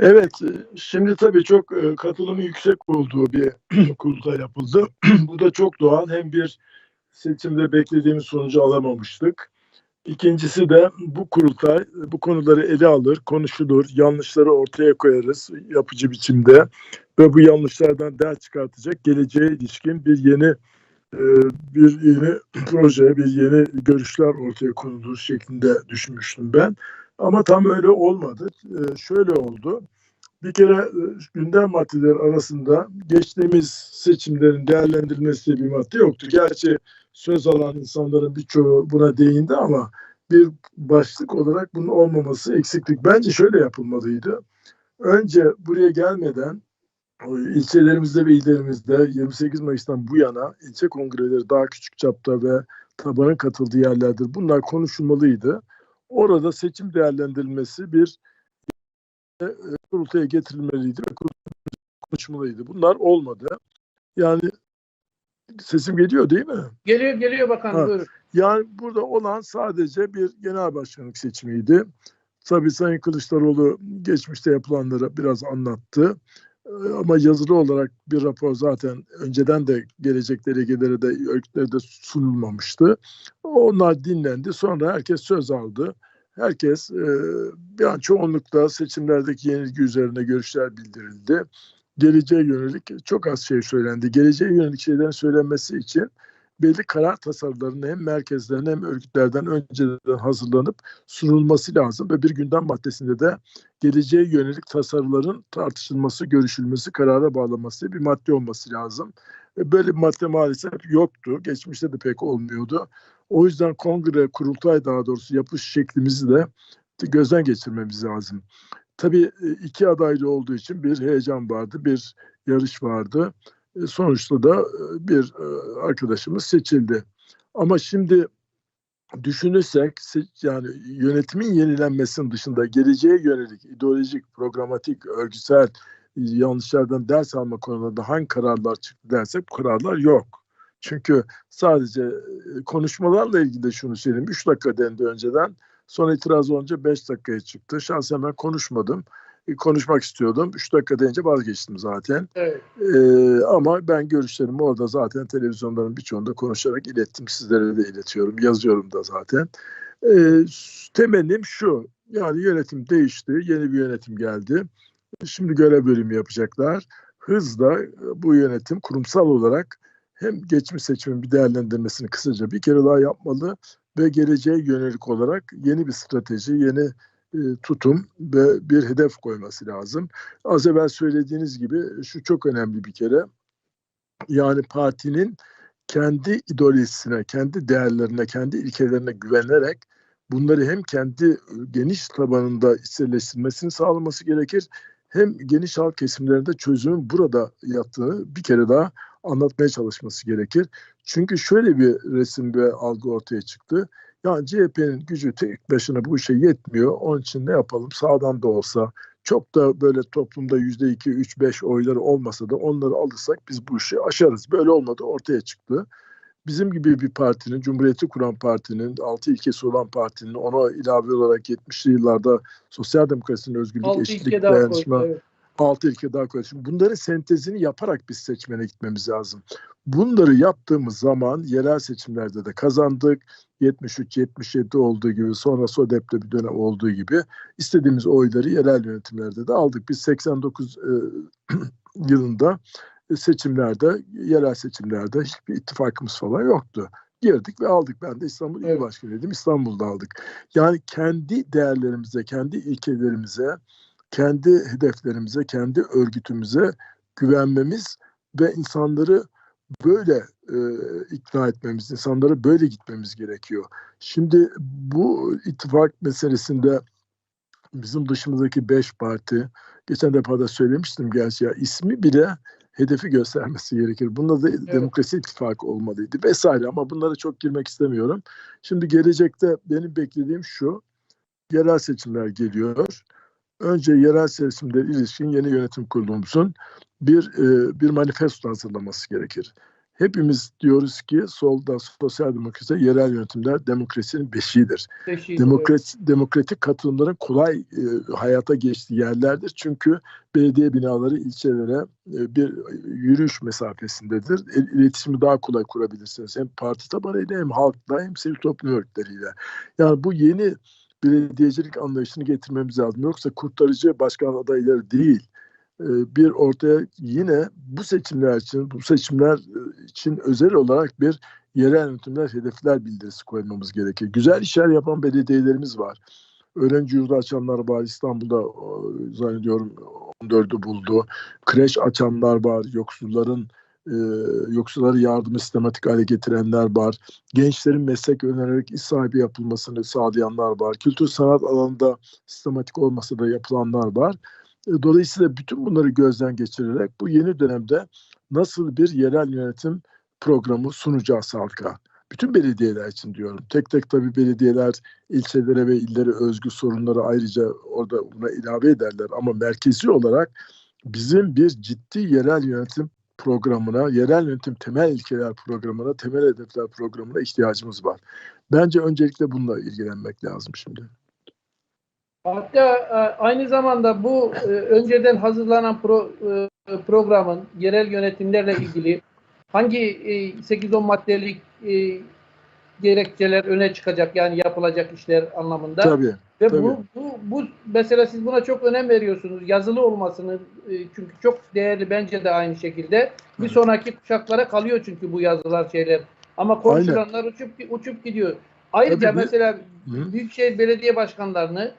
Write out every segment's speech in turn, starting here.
Evet, şimdi tabii çok e, katılımı yüksek olduğu bir kurultay yapıldı. Bu da çok doğal. Hem bir seçimde beklediğimiz sonucu alamamıştık. İkincisi de bu kurultay bu konuları ele alır, konuşulur, yanlışları ortaya koyarız yapıcı biçimde ve bu yanlışlardan ders çıkartacak geleceğe ilişkin bir yeni e, bir yeni proje, bir yeni görüşler ortaya konulur şeklinde düşünmüştüm ben. Ama tam öyle olmadı. E, şöyle oldu. Bir kere e, gündem maddeleri arasında geçtiğimiz seçimlerin değerlendirilmesi bir madde yoktu. Gerçi söz alan insanların birçoğu buna değindi ama bir başlık olarak bunun olmaması eksiklik. Bence şöyle yapılmalıydı. Önce buraya gelmeden ilçelerimizde ve illerimizde 28 Mayıs'tan bu yana ilçe kongreleri daha küçük çapta ve tabanın katıldığı yerlerdir. Bunlar konuşulmalıydı. Orada seçim değerlendirilmesi bir e, kurultaya getirilmeliydi ve konuşmalıydı. Bunlar olmadı. Yani sesim geliyor değil mi? Geliyor geliyor bakan Ha. buyurun. Yani burada olan sadece bir genel başkanlık seçimiydi. Tabii Sayın Kılıçdaroğlu geçmişte yapılanları biraz anlattı. Ama yazılı olarak bir rapor zaten önceden de gelecek delegelere de örgütlere sunulmamıştı. Onlar dinlendi. Sonra herkes söz aldı. Herkes e, bir an çoğunlukla seçimlerdeki yenilgi üzerine görüşler bildirildi. Geleceğe yönelik çok az şey söylendi. Geleceğe yönelik şeylerin söylenmesi için belli karar tasarılarının hem merkezlerden hem örgütlerden önceden hazırlanıp sunulması lazım ve bir gündem maddesinde de geleceğe yönelik tasarıların tartışılması, görüşülmesi, karara bağlaması bir madde olması lazım. E, Böyle bir madde maalesef yoktu. Geçmişte de pek olmuyordu. O yüzden kongre, kurultay daha doğrusu yapış şeklimizi de gözden geçirmemiz lazım. Tabii e, iki adaylı olduğu için bir heyecan vardı, bir yarış vardı. E, Sonuçta da e, bir e, arkadaşımız seçildi. Ama şimdi düşünürsek se- yani yönetimin yenilenmesinin dışında geleceğe yönelik ideolojik, programatik, örgütsel yanlışlardan ders alma konularında hangi kararlar çıktı dersek kararlar yok. Çünkü sadece konuşmalarla ilgili de şunu söyleyeyim. 3 dakika dendi önceden. Sonra itiraz olunca 5 dakikaya çıktı. Şahsen ben konuşmadım. Konuşmak istiyordum. 3 dakika deyince vazgeçtim zaten. Evet. Ee, ama ben görüşlerimi orada zaten televizyonların birçoğunda konuşarak ilettim. Sizlere de iletiyorum. Yazıyorum da zaten. Ee, temennim şu. Yani yönetim değişti. Yeni bir yönetim geldi. Şimdi görev bölümü yapacaklar. Hızla e, bu yönetim kurumsal olarak hem geçmiş seçimin bir değerlendirmesini kısaca bir kere daha yapmalı ve geleceğe yönelik olarak yeni bir strateji, yeni tutum ve bir hedef koyması lazım. Az evvel söylediğiniz gibi şu çok önemli bir kere. Yani partinin kendi ideolojisine, kendi değerlerine, kendi ilkelerine güvenerek bunları hem kendi geniş tabanında içselleştirmesini sağlaması gerekir hem geniş halk kesimlerinde çözümün burada yattığını bir kere daha anlatmaya çalışması gerekir. Çünkü şöyle bir resim ve algı ortaya çıktı. Ya CHP'nin gücü tek başına bu işe yetmiyor. Onun için ne yapalım sağdan da olsa çok da böyle toplumda yüzde iki, üç, beş oyları olmasa da onları alırsak biz bu işi aşarız. Böyle olmadı ortaya çıktı. Bizim gibi bir partinin, Cumhuriyeti kuran partinin, altı ilkesi olan partinin ona ilave olarak 70'li yıllarda sosyal demokrasinin özgürlük, eşitlik, dayanışma, Evet. Altı ilke daha koyalım. Şimdi bunların sentezini yaparak biz seçmene gitmemiz lazım. Bunları yaptığımız zaman yerel seçimlerde de kazandık. 73-77 olduğu gibi sonra SODEP'te bir dönem olduğu gibi istediğimiz oyları yerel yönetimlerde de aldık. Biz 89 e, yılında seçimlerde, yerel seçimlerde hiçbir ittifakımız falan yoktu. Girdik ve aldık. Ben de İstanbul İl Evet. Başkanıydım. İstanbul'da aldık. Yani kendi değerlerimize, kendi ilkelerimize, kendi hedeflerimize, kendi örgütümüze güvenmemiz ve insanları böyle e, ikna etmemiz, insanlara böyle gitmemiz gerekiyor. Şimdi bu ittifak meselesinde bizim dışımızdaki beş parti, geçen defa da söylemiştim gerçi ya ismi bile hedefi göstermesi gerekir. Bunda da demokrasi ittifakı olmalıydı vesaire ama bunlara çok girmek istemiyorum. Şimdi gelecekte benim beklediğim şu, yerel seçimler geliyor. Önce yerel seçimlere ilişkin yeni yönetim kurulumuzun bir e, bir manifesto hazırlaması gerekir. hepimiz diyoruz ki solda sosyal demokrasi yerel yönetimler demokrasinin beşiğidir. Teşekkür Demokrasi, demokratik katılımların kolay e, hayata geçtiği yerlerdir. Çünkü belediye binaları ilçelere e, bir yürüyüş mesafesindedir. İl- İletişimi daha kolay kurabilirsiniz. Hem parti tabanıyla hem halkla hem sivil toplum örgütleriyle. Yani bu yeni belediyecilik anlayışını getirmemiz lazım. Yoksa kurtarıcı başkan adayları değil. e, Bir ortaya yine bu seçimler için, bu seçimler e, için özel olarak bir yerel yönetimler hedefler bildirisi koymamız gerekir. Güzel işler yapan belediyelerimiz var. Öğrenci yurdu açanlar var. İstanbul'da o, zannediyorum 14'ü buldu. Kreş açanlar var. Yoksulların e, yoksulları yardımı sistematik hale getirenler var. Gençlerin meslek önererek iş sahibi yapılmasını sağlayanlar var. Kültür sanat alanında sistematik olmasa da yapılanlar var. E, Dolayısıyla bütün bunları gözden geçirerek bu yeni dönemde nasıl bir yerel yönetim programı sunacağız halka. Bütün belediyeler için diyorum. Tek tek tabii belediyeler ilçelere ve illere özgü sorunları ayrıca orada buna ilave ederler. Ama merkezi olarak bizim bir ciddi yerel yönetim programına, yerel yönetim temel ilkeler programına, temel hedefler programına ihtiyacımız var. Bence öncelikle bununla ilgilenmek lazım şimdi. Hatta e, aynı zamanda bu e, önceden hazırlanan pro, e, programın yerel yönetimlerle ilgili hangi e, 8-10 maddelik gerekçeler öne çıkacak yani yapılacak işler anlamında. Tabii. Ve tabii. bu, bu, bu mesela siz buna çok önem veriyorsunuz. Yazılı olmasını e, çünkü çok değerli bence de aynı şekilde. Bir sonraki kuşaklara kalıyor çünkü bu yazılar şeyler. Ama konuşulanlar uçup uçup gidiyor. Ayrıca Tabii mesela Hı? Büyükşehir Belediye Başkanlarını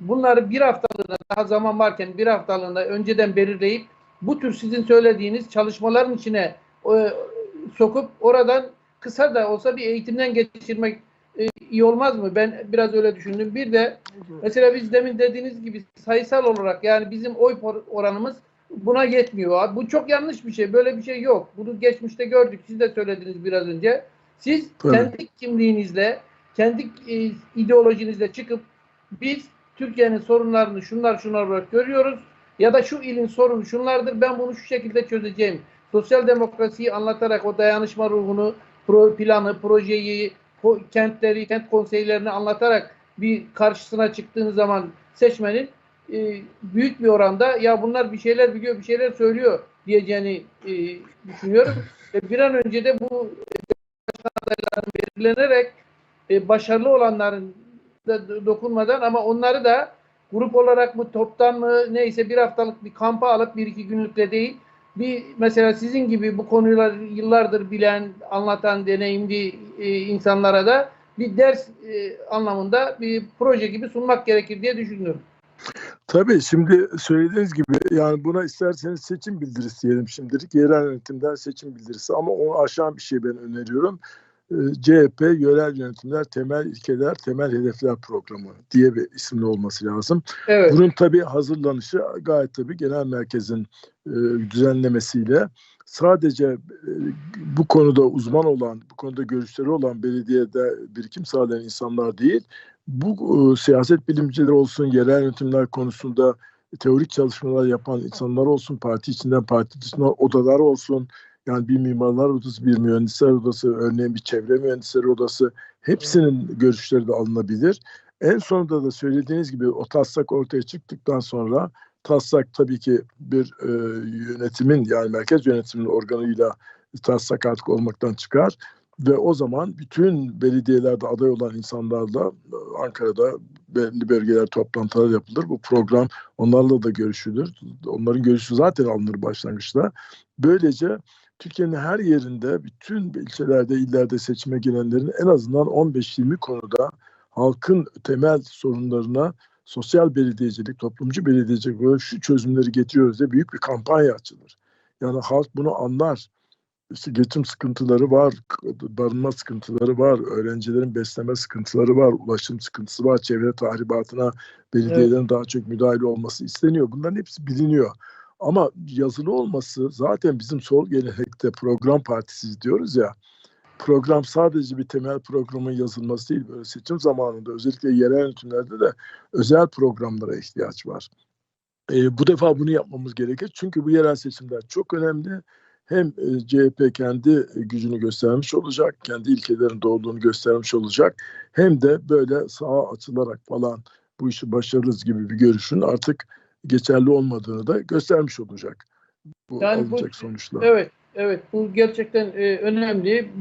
bunları bir haftalığına daha zaman varken bir haftalığına önceden belirleyip bu tür sizin söylediğiniz çalışmaların içine e, sokup oradan kısa da olsa bir eğitimden geçirmek iyi olmaz mı? Ben biraz öyle düşündüm. Bir de mesela biz demin dediğiniz gibi sayısal olarak yani bizim oy oranımız buna yetmiyor. Abi Bu çok yanlış bir şey. Böyle bir şey yok. Bunu geçmişte gördük. Siz de söylediniz biraz önce. Siz Tabii. kendi kimliğinizle, kendi e, ideolojinizle çıkıp biz Türkiye'nin sorunlarını şunlar şunlar olarak görüyoruz ya da şu ilin sorunu şunlardır ben bunu şu şekilde çözeceğim. Sosyal demokrasiyi anlatarak o dayanışma ruhunu, pro, planı, projeyi, kentleri, kent konseylerini anlatarak bir karşısına çıktığınız zaman seçmenin e, büyük bir oranda ya bunlar bir şeyler biliyor, bir şeyler söylüyor diyeceğini e, düşünüyorum. Ve bir an önce de bu adayların belirlenerek e, başarılı olanların da do- dokunmadan ama onları da grup olarak mı toptan mı neyse bir haftalık bir kampa alıp bir iki günlükle değil bir mesela sizin gibi bu konuları yıllardır bilen, anlatan, deneyimli e, insanlara da bir ders e, anlamında bir proje gibi sunmak gerekir diye düşünüyorum. Tabii şimdi söylediğiniz gibi yani buna isterseniz seçim bildirisi diyelim şimdilik. Yerel yönetimden seçim bildirisi ama onu aşan bir şey ben öneriyorum. Ee, CHP Yerel Yönetimler Temel İlkeler Temel Hedefler Programı diye bir isimli olması lazım. Evet. Bunun tabii hazırlanışı gayet tabii genel merkezin e, düzenlemesiyle sadece e, bu konuda uzman olan, bu konuda görüşleri olan belediyede birikim sağlayan insanlar değil, bu e, siyaset bilimcileri olsun, yerel yönetimler konusunda teorik çalışmalar yapan insanlar olsun, parti içinden parti dışından odalar olsun, yani bir mimarlar odası, bir mühendisler odası, örneğin bir çevre mühendisleri odası, hepsinin görüşleri de alınabilir. En sonunda da söylediğiniz gibi o taslak ortaya çıktıktan sonra taslak tabii ki bir e, yönetimin yani merkez yönetiminin organıyla taslak artık olmaktan çıkar ve o zaman bütün belediyelerde aday olan insanlarla e, Ankara'da belli bölgeler toplantılar yapılır. Bu program onlarla da görüşülür. Onların görüşü zaten alınır başlangıçta. Böylece Türkiye'nin her yerinde bütün ilçelerde, illerde seçime girenlerin en azından 15-20 konuda halkın temel sorunlarına sosyal belediyecilik, toplumcu belediyecilik böyle şu çözümleri getiriyoruz diye büyük bir kampanya açılır. Yani halk bunu anlar. İşte geçim sıkıntıları var, barınma sıkıntıları var, öğrencilerin besleme sıkıntıları var, ulaşım sıkıntısı var, çevre tahribatına belediyelerin daha çok müdahale olması isteniyor. Bunların hepsi biliniyor. Ama yazılı olması zaten bizim sol gelenekte program partisi diyoruz ya. Program sadece bir temel programın yazılması değil. Böyle seçim zamanında özellikle yerel yönetimlerde de özel programlara ihtiyaç var. E, bu defa bunu yapmamız gerekir. Çünkü bu yerel seçimler çok önemli. hem e, CHP kendi gücünü göstermiş olacak, kendi ilkelerinde olduğunu göstermiş olacak. Hem de böyle sağa açılarak falan bu işi başarırız gibi bir görüşün artık geçerli olmadığını da göstermiş olacak. Bu Yani bu- alınacak sonuçlar. Evet, evet bu gerçekten e, önemli.